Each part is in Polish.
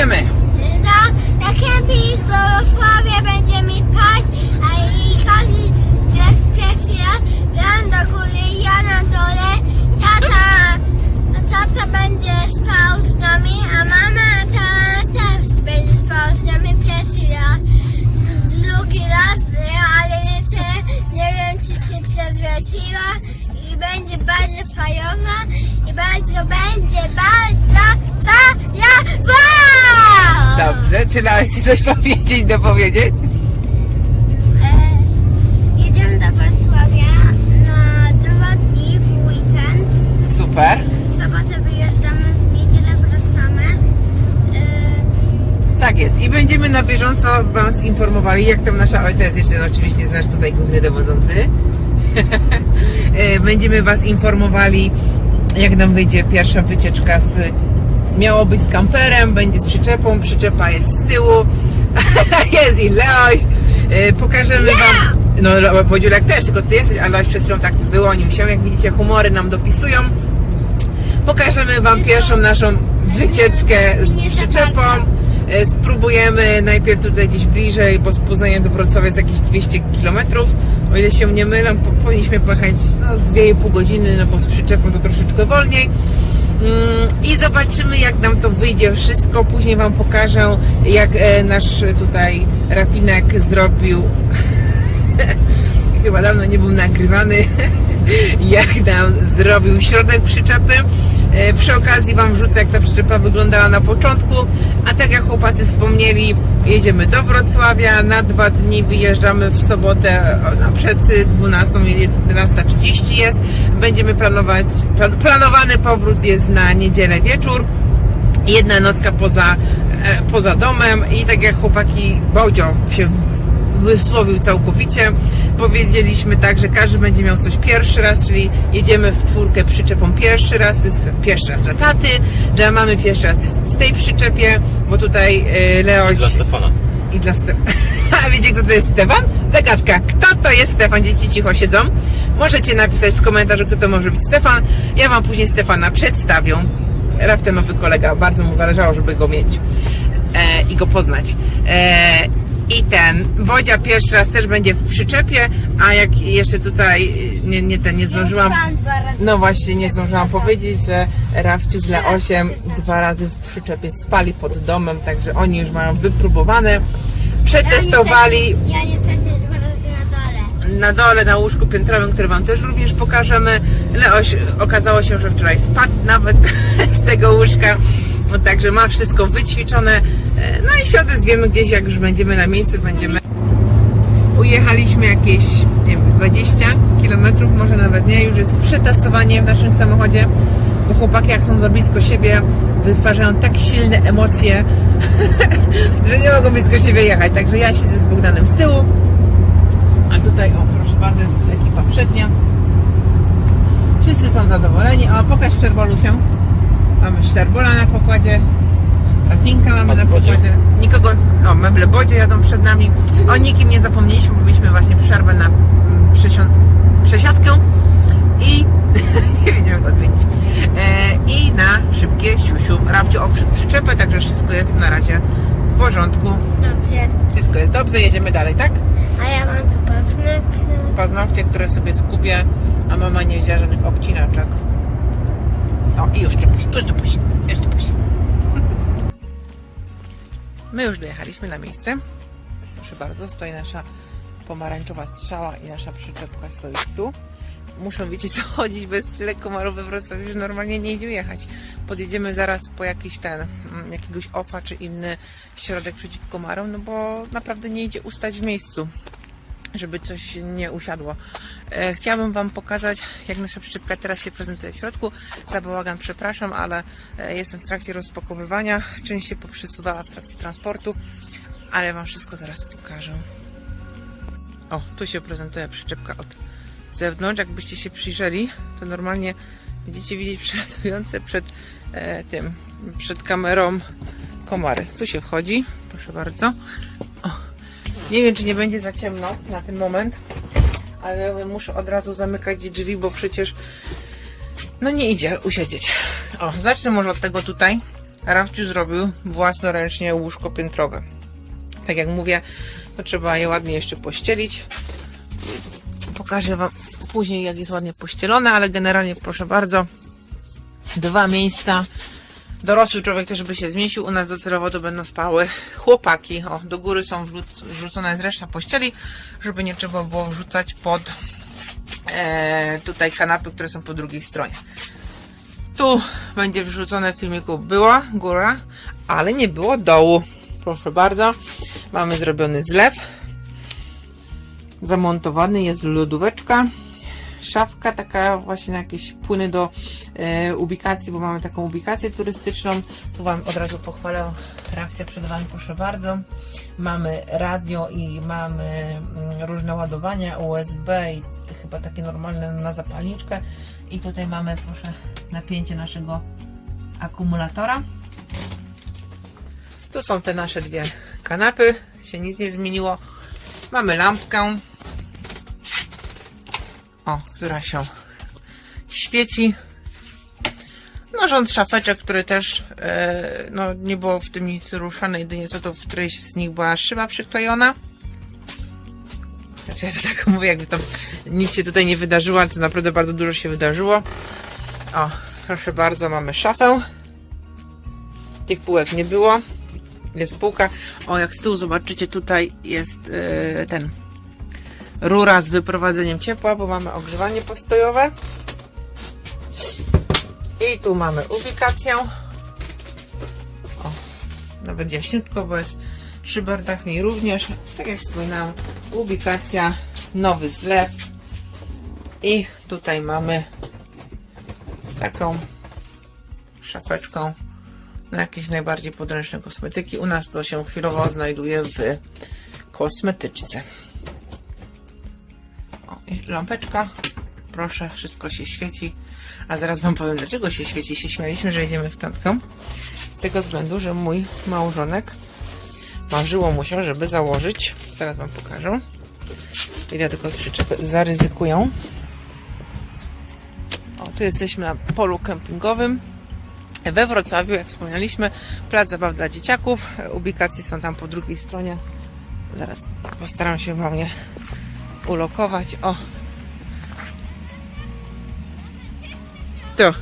jedziemy. Na, na kemping do Wrocławia będziemy spać, a i Kazi jest pierwszy raz, ja do góry, ja na dole, tata, tata będzie spał z nami, a mama ta też będzie spał z nami pierwszy raz, drugi raz, ale jeszcze nie wiem czy się przewróciła będzie bardzo fajowa i bardzo będzie bardzo fajowa! Dobrze, czy Leoś chce coś powiedzieć, dopowiedzieć? E, jedziemy do Wrocławia na dwa dni w weekend. Super. W sobotę wyjeżdżamy, w niedzielę wracamy. E, Tak jest. I będziemy na bieżąco Wam informowali, jak tam nasza ojciec, jeszcze no, oczywiście jest nasz tutaj główny dowodzący. E, będziemy Was informowali, jak nam wyjdzie pierwsza wycieczka z... Miało być z kamperem, będzie z przyczepą, przyczepa jest z tyłu, jest i Leoś. E, Pokażemy Wam... No, Podziulek też, tylko Ty jesteś, a Leoś przed chwilą tak wyłonił się. Jak widzicie, humory nam dopisują. Pokażemy Wam pierwszą naszą wycieczkę z przyczepą. E, Spróbujemy najpierw tutaj gdzieś bliżej, bo z Poznania do Wrocławia jest jakieś 200 km. O ile się nie mylę, po, powinniśmy pojechać no, z 2,5 godziny, no bo z przyczepą to troszeczkę wolniej. Mm, I zobaczymy, jak nam to wyjdzie wszystko. Później Wam pokażę, jak e, nasz tutaj rafinek zrobił chyba dawno nie był nagrywany, jak nam zrobił środek przyczepy. E, Przy okazji Wam wrzucę, jak ta przyczepa wyglądała na początku. A tak jak chłopacy wspomnieli, jedziemy do Wrocławia. Na dwa dni wyjeżdżamy w sobotę no, przed 12, 11.30 jest. Będziemy planować, plan- planowany powrót jest na niedzielę wieczór jedna nocka poza, e, poza domem i tak jak chłopaki Bodzio się wysłowił całkowicie, powiedzieliśmy tak, że każdy będzie miał coś pierwszy raz, czyli jedziemy w czwórkę przyczepą pierwszy raz, to jest pierwszy raz dla taty, dla mamy pierwszy raz jest w tej przyczepie, bo tutaj e, Leoś Dla Stefana. i dla Stefana. A wiecie kto to jest Stefan? Zagadka. Kto to jest Stefan? Dzieci cicho siedzą. Możecie napisać w komentarzu, kto to może być Stefan. Ja Wam później Stefana przedstawię. Raptem nowy kolega. Bardzo mu zależało, żeby go mieć e, i go poznać. E, I ten, Wodzia pierwszy raz też będzie w przyczepie, a jak jeszcze tutaj nie, nie, ten, nie zdążyłam... No właśnie, nie zdążyłam powiedzieć, że Rafciu z Leosiem dwa razy w przyczepie spali pod domem, także oni już mają wypróbowane, przetestowali Ja niestety dwa razy na dole. na dole, na łóżku piętrowym, które Wam też również pokażemy. Leoś okazało się, że wczoraj spadł nawet z tego łóżka, także ma wszystko wyćwiczone. E, No i się odezwiemy gdzieś, jak już będziemy na miejscu, będziemy Ujechaliśmy jakieś nie wiem, 20 km, może nawet nie. Już jest przetestowanie w naszym samochodzie, bo chłopaki jak są za blisko siebie, wytwarzają tak silne emocje, że nie mogą blisko siebie jechać. Także ja siedzę z Bogdanem z tyłu, a tutaj, o proszę bardzo, jest ekipa przednia. Wszyscy są zadowoleni. O, pokaż Szczerbolusię. Mamy Szczerbola na pokładzie. Rafinka mamy na pokładzie. Nikogo, o, meble Bodzio jadą przed nami. O nikim nie zapomnieliśmy, bo mieliśmy właśnie przerwę na mm, przesiadkę i nie wiedziałem jak odmienić. E, I na szybkie siusiu. Rafciu oprzedł przyczepę, także wszystko jest na razie w porządku. Dobrze. Wszystko jest dobrze, jedziemy dalej, tak? A ja mam tu paznokcie. paznokcie, które sobie skupię, a mama nie wzięła żadnych obcinaczek. O, i już czepuś, już czepuś, już czepuś. My już dojechaliśmy na miejsce. Proszę bardzo, stoi nasza pomarańczowa strzała i nasza przyczepka stoi tu. Muszą, wiecie co, chodzić bez tyle komarów we Wrocławiu, że normalnie nie idzie jechać. Podjedziemy zaraz po jakiś ten, mm, jakiegoś OFA czy inny środek przeciw komarom, no bo naprawdę nie idzie ustać w miejscu żeby coś nie usiadło. E, chciałabym Wam pokazać, jak nasza przyczepka teraz się prezentuje w środku. Za bałagan przepraszam, ale e, jestem w trakcie rozpakowywania. Część się poprzesuwała w trakcie transportu, ale Wam wszystko zaraz pokażę. O, tu się prezentuje przyczepka od zewnątrz. Jakbyście się przyjrzeli, to normalnie będziecie widzieć przelatujące przed e, tym, przed kamerą komary. Tu się wchodzi, proszę bardzo. Nie wiem, czy nie będzie za ciemno na ten moment, ale muszę od razu zamykać drzwi, bo przecież no nie idzie usiedzieć. O, zacznę może od tego tutaj. Rafciu zrobił własnoręcznie łóżko piętrowe. Tak jak mówię, to trzeba je ładnie jeszcze pościelić. Pokażę Wam później, jak jest ładnie pościelone, ale generalnie proszę bardzo, dwa miejsca. Dorosły człowiek też by się zmieścił. U nas docelowo to będą spały chłopaki. O, do góry są wrzuc- wrzucone jest reszta pościeli, żeby nie trzeba było wrzucać pod e, tutaj kanapy, które są po drugiej stronie. Tu będzie wrzucone w filmiku była góra, ale nie było dołu. Proszę bardzo. Mamy zrobiony zlew. Zamontowany jest lodóweczka. Szafka taka właśnie na jakieś płyny do e, ubikacji, bo mamy taką ubikację turystyczną. Tu Wam od razu pochwalę reakcję przed Wami, proszę bardzo. Mamy radio i mamy mm, różne ładowania USB i chyba takie normalne na zapalniczkę. I tutaj mamy, proszę, napięcie naszego akumulatora. Tu są te nasze dwie kanapy, się nic nie zmieniło. Mamy lampkę, o, która się świeci. No, rząd szafeczek, który też, e, no, nie było w tym nic ruszane, jedynie co to w którejś z nich była szyba przyklejona. Znaczy, ja to tak mówię, jakby tam nic się tutaj nie wydarzyło, ale to naprawdę bardzo dużo się wydarzyło. O, proszę bardzo, mamy szafę. Tych półek nie było. Jest półka. O, jak z tyłu zobaczycie, tutaj jest e, ten rura z wyprowadzeniem ciepła, bo mamy ogrzewanie postojowe. I tu mamy ubikację. O, nawet jaśniutko, bo jest przy bardach również, tak jak wspominałam, ubikacja, nowy zlew. I tutaj mamy taką szafeczką na jakieś najbardziej podręczne kosmetyki. U nas to się chwilowo znajduje w kosmetyczce. Lampeczka. Proszę, wszystko się świeci. A zaraz Wam powiem, dlaczego się świeci. Się śmialiśmy, że jedziemy w piątkę. Z tego względu, że mój małżonek marzyło mu się, żeby założyć. Teraz Wam pokażę. Ile tylko przyczepy zaryzykują. O, tu jesteśmy na polu kempingowym. We Wrocławiu, jak wspomnieliśmy, plac zabaw dla dzieciaków. Ubikacje są tam po drugiej stronie. Zaraz postaram się Wam je ulokować. O. Tu.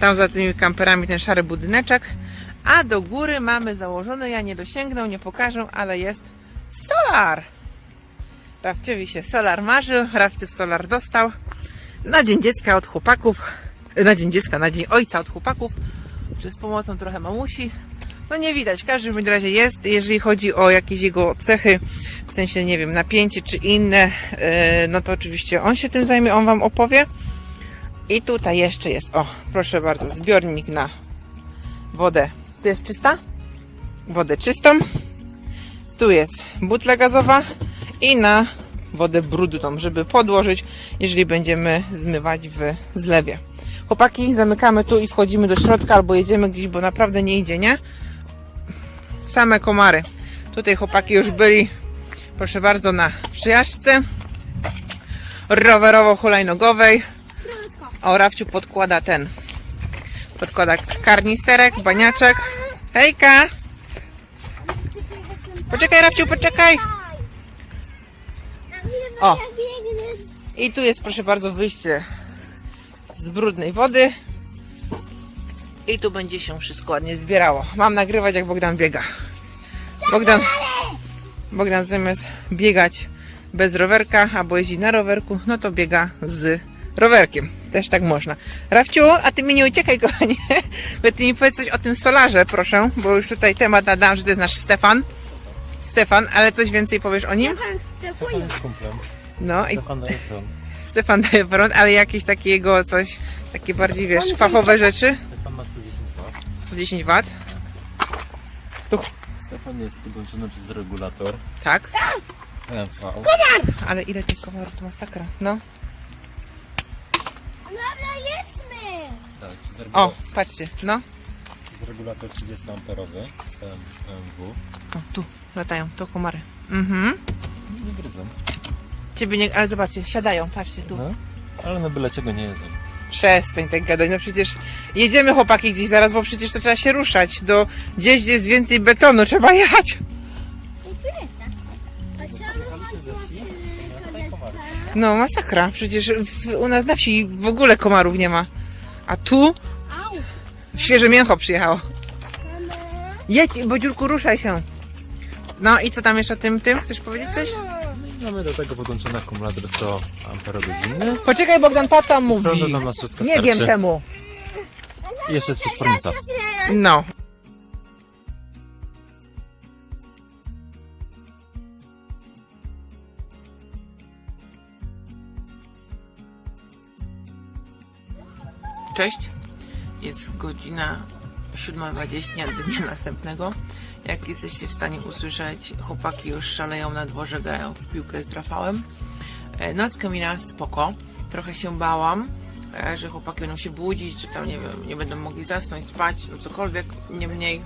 Tam za tymi kamperami ten szary budyneczek. A do góry mamy założone, ja nie dosięgnę, nie pokażę, ale jest solar. Rafciowi się solar marzył, Rafcie solar dostał. Na dzień dziecka od chłopaków, na dzień dziecka, na dzień ojca od chłopaków, czy z pomocą trochę mamusi. No nie widać, w każdym razie jest, jeżeli chodzi o jakieś jego cechy, w sensie, nie wiem, napięcie czy inne, yy, no to oczywiście on się tym zajmie, on Wam opowie. I tutaj jeszcze jest, o, proszę bardzo, zbiornik na wodę. Tu jest czysta? Wodę czystą. Tu jest butla gazowa i na wodę brudną, żeby podłożyć, jeżeli będziemy zmywać w zlewie. Chłopaki, zamykamy tu i wchodzimy do środka, albo jedziemy gdzieś, bo naprawdę nie idzie, nie? Same komary. Tutaj chłopaki już byli, proszę bardzo, na przyjażdżce rowerowo-hulajnogowej. O, Rafciu podkłada ten, podkłada karnisterek, baniaczek. Hejka! Poczekaj, Rafciu, poczekaj! O. I tu jest, proszę bardzo, wyjście z brudnej wody. I tu będzie się wszystko ładnie zbierało. Mam nagrywać, jak Bogdan biega. Bogdan, Bogdan zamiast biegać bez rowerka, albo jeździ na rowerku, no to biega z rowerkiem. Też tak można. Rafciu, a ty mi nie uciekaj, kochanie. Bo ty mi powiedz coś o tym solarze, proszę, bo już tutaj temat nadam, że to jest nasz Stefan. Stefan, ale coś więcej powiesz o nim? Stefan. Stefan jest kumplem. No i Stefan daje prąd. Stefan daje prąd, ale jakieś takiego coś, takie bardziej, wiesz, fachowe rzeczy. Stefan ma 110 W. 110 W. Tu, Stefan jest podłączony przez regulator tak. MV. Ale ile tych komorów to masakra. No. Dobra, jedźmy. Tak, przez, O, patrzcie, no. przez regulator 30 amperowy MW. O, tu latają, to komary. Mhm. Nie gryzą. Ciebie nie, ale zobaczcie, siadają, patrzcie tu. No, ale na byle czego nie jedzą. Przestań tak gadać, no przecież jedziemy chłopaki gdzieś zaraz, bo przecież to trzeba się ruszać. Do gdzieś, gdzie jest więcej betonu, trzeba jechać. No masakra, przecież w, u nas na wsi w ogóle komarów nie ma. A tu świeże mięcho przyjechało. Jedź, Bodziurku, ruszaj się. No i co tam jeszcze o tym, tym? Chcesz powiedzieć coś? Mamy do tego podłączony akumulator 100 amperogodzinny. Poczekaj, Bogdan, tata mówi. Prądu nam na wszystko Nie wiem starczy. czemu. I jeszcze jest przetwornica. No. Cześć. Jest godzina 7.20 dnia następnego. Jak jesteście w stanie usłyszeć, chłopaki już szaleją na dworze, grają w piłkę z Rafałem. E, Nockę minęła spoko. Trochę się bałam, e, że chłopaki będą się budzić, czy tam nie wiem, nie będą mogli zasnąć, spać, no cokolwiek. Niemniej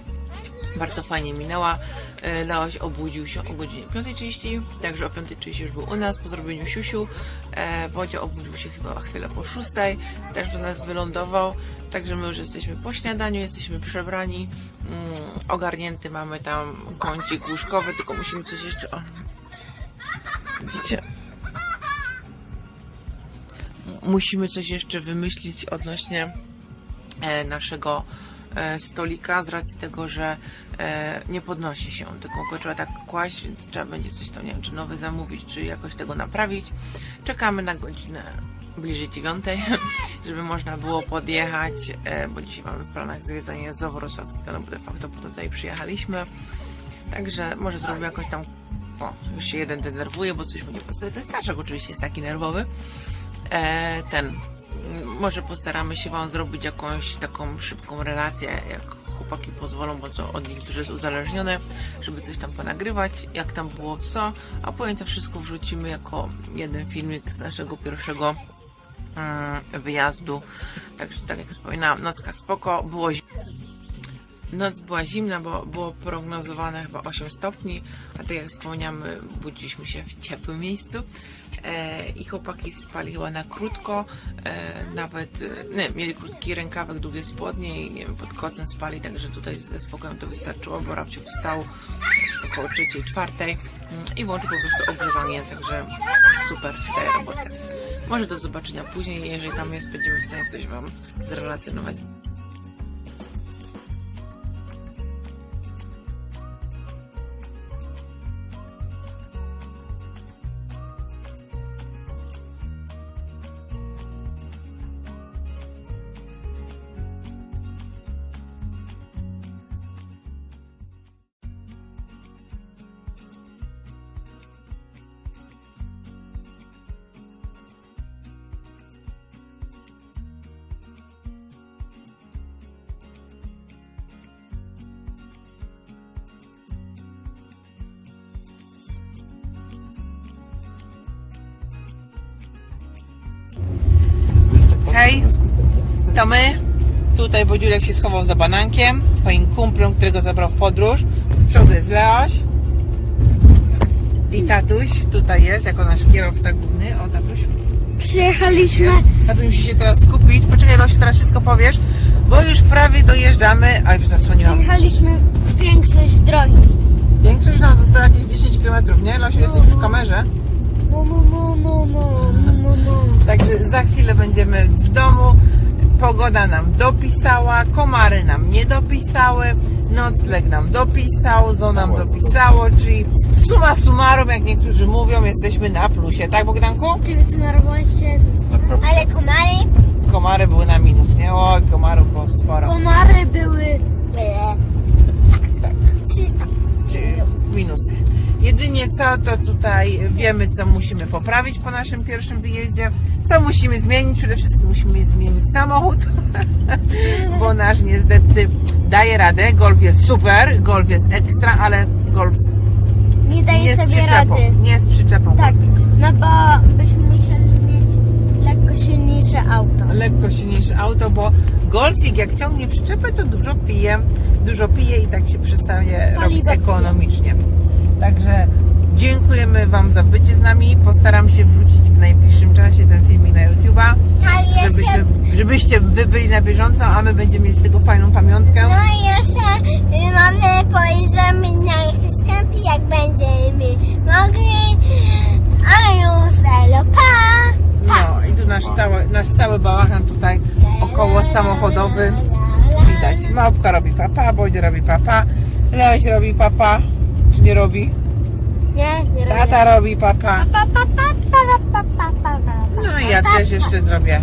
bardzo fajnie minęła. E, Leoś obudził się o godzinie 5.30, także o 5.30 już był u nas po zrobieniu siusiu. E, Wodzio obudził się chyba chwilę po 6.00, też do nas wylądował. Także my już jesteśmy po śniadaniu, jesteśmy przebrani, mm, ogarnięty mamy tam kącik łóżkowy, tylko musimy coś jeszcze... O. Widzicie? musimy coś jeszcze wymyślić odnośnie e, naszego stolika z racji tego, że e, nie podnosi się, tylko go trzeba tak kłaść, więc trzeba będzie coś tam, nie wiem, czy nowy zamówić, czy jakoś tego naprawić. Czekamy na godzinę bliżej dziewiątej, żeby można było podjechać, e, bo dzisiaj mamy w planach zwiedzanie Zoo Wrocławskiego, no bo de facto to tutaj przyjechaliśmy. Także może zrobimy jakoś tam. O, już się jeden denerwuje, bo coś mu nie pasuje. Ten Staszek oczywiście jest taki nerwowy. E, ten. Może postaramy się Wam zrobić jakąś taką szybką relację, jak chłopaki pozwolą, bo to od nich dużo jest uzależnione, żeby coś tam ponagrywać, jak tam było co, a potem to wszystko wrzucimy jako jeden filmik z naszego pierwszego mm, wyjazdu. Także tak jak wspominałam, nocka spoko, było Noc była zimna, bo było prognozowane chyba 8 stopni, a tak jak wspomniałam, my budziliśmy się w ciepłym miejscu e, i chłopaki spali chyba na krótko, e, nawet e, nie, mieli krótki rękawek, długie spodnie i nie wiem, pod kocem spali, także tutaj ze spokojem to wystarczyło, bo Rabciu wstał około trzeciej, czwartej mm, i włączył po prostu ogrzewanie, także super, daje robotę. Może do zobaczenia później, jeżeli tam jest, będziemy w stanie coś Wam zrelacjonować. To my. Tutaj Bodziulek się schował za banankiem, swoim kumplem, którego zabrał w podróż. Z przodu jest Leoś. I tatuś tutaj jest, jako nasz kierowca główny. O, tatuś. Przyjechaliśmy. Tatuś musi się teraz skupić. Poczekaj, Leoś, teraz wszystko powiesz, bo już prawie dojeżdżamy. A, już zasłoniłam. Przyjechaliśmy większość drogi. Większość nam zostało jakieś 10 km, nie? Leosiu, jesteś już w kamerze. No, no, no, no, no, no, no. Także za chwilę będziemy w domu. Pogoda nam dopisała, komary nam nie dopisały, nocleg nam dopisał, zo nam dopisało, czyli suma summarum, jak niektórzy mówią, jesteśmy na plusie, tak Bogdanku? Ty wysmarowałeś się. Ale komary? Komary były na minus, nie? O, komarów było sporo. Komary były. Czy minusy. Jedynie co, to tutaj wiemy, co musimy poprawić po naszym pierwszym wyjeździe. Co musimy zmienić? Przede wszystkim musimy zmienić samochód, bo nasz niestety daje radę. Golf jest super, golf jest ekstra, ale golf Nie nie daje z sobie przyczepą. rady. Nie z przyczepą. Tak, no bo byśmy musieli mieć lekko silniejsze auto. Lekko silniejsze auto, bo golfik jak ciągnie przyczepę, to dużo pije. Dużo pije i tak się przestaje robić pije. ekonomicznie. Także dziękujemy Wam za bycie z nami. Postaram się wrzucić w najbliższym czasie ten filmik na YouTube'a, żebyśmy, żebyście wy byli na bieżąco, a my będziemy mieli z tego fajną pamiątkę. No i jeszcze y, mamy pojedziemy na kemping, jak będziemy mogli. A już elo, pa! No i tu nasz cały, nasz cały bałagan tutaj około samochodowy. Widać, małpka robi papa, Bodzie robi papa, Leoś robi papa, czy nie robi? Nie, nie robię. Tata robi papa. Pa, pa, pa, pa, pa, pa, pa, pa, pa. No i ja też jeszcze zrobię